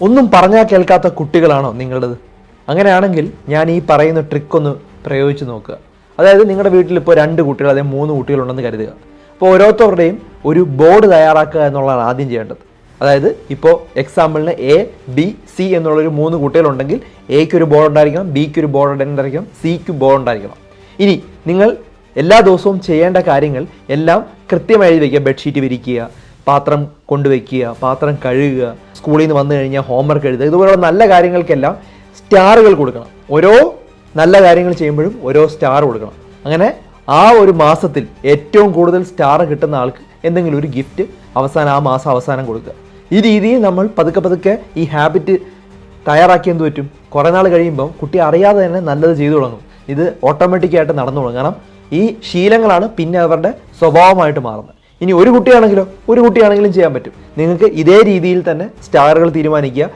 ഒന്നും പറഞ്ഞാൽ കേൾക്കാത്ത കുട്ടികളാണോ നിങ്ങളുടേത്? അങ്ങനെയാണെങ്കിൽ ഞാൻ ഈ പറയുന്ന ട്രിക്ക് ഒന്ന് പ്രയോഗിച്ച് നോക്കുക. അതായത് നിങ്ങളുടെ വീട്ടിൽ ഇപ്പോൾ രണ്ട് കുട്ടികൾ അതായത് മൂന്ന് കുട്ടികളുണ്ടെന്ന് കരുതുക. അപ്പോൾ ഓരോരുത്തരുടെയും ഒരു ബോർഡ് തയ്യാറാക്കുക എന്നുള്ളതാണ് ആദ്യം ചെയ്യേണ്ടത്. അതായത് ഇപ്പോൾ എക്സാമ്പിളിന് എ ബി സി എന്നുള്ളൊരു മൂന്ന് കുട്ടികളുണ്ടെങ്കിൽ എക്ക് ഒരു ബോർഡ് ഉണ്ടായിരിക്കണം ബിക്ക് ഒരു ബോർഡ് ഉണ്ടായിരിക്കണം സിക്ക് ബോർഡ് ഉണ്ടായിരിക്കണം. ഇനി നിങ്ങൾ എല്ലാ ദിവസവും ചെയ്യേണ്ട കാര്യങ്ങൾ എല്ലാം കൃത്യമായി എഴുതി വയ്ക്കുക ബെഡ്ഷീറ്റ് വിരിക്കുക. പാത്രം കൊണ്ടുവയ്ക്കുക പാത്രം കഴുകുക സ്കൂളിൽ നിന്ന് വന്നു കഴിഞ്ഞാൽ ഹോംവർക്ക് എഴുതുക ഇതുപോലുള്ള നല്ല കാര്യങ്ങൾക്കെല്ലാം സ്റ്റാറുകൾ കൊടുക്കണം. ഓരോ നല്ല കാര്യങ്ങൾ ചെയ്യുമ്പോഴും ഓരോ സ്റ്റാർ കൊടുക്കണം. അങ്ങനെ ആ ഒരു മാസത്തിൽ ഏറ്റവും കൂടുതൽ സ്റ്റാർ കിട്ടുന്ന ആൾക്ക് എന്തെങ്കിലും ഒരു ഗിഫ്റ്റ് അവസാനം ആ മാസം അവസാനം കൊടുക്കുക. ഈ രീതിയിൽ നമ്മൾ പതുക്കെ പതുക്കെ ഈ ഹാബിറ്റ് തയ്യാറാക്കി എന്ത് പറ്റും? കുറേ നാൾ കഴിയുമ്പോൾ കുട്ടി അറിയാതെ തന്നെ നല്ലത് ചെയ്തു തുടങ്ങും. ഇത് ഓട്ടോമാറ്റിക്കായിട്ട് നടന്നു തുടങ്ങും. കാരണം ഈ ശീലങ്ങളാണ് പിന്നെ അവരുടെ സ്വഭാവമായിട്ട് മാറുന്നത്. ഇനി ഒരു കുട്ടിയാണെങ്കിലോ ഒരു കുട്ടിയാണെങ്കിലും ചെയ്യാൻ പറ്റും. നിങ്ങൾക്ക് ഇതേ രീതിയിൽ തന്നെ സ്റ്റാറുകൾ തീരുമാനിക്കുക.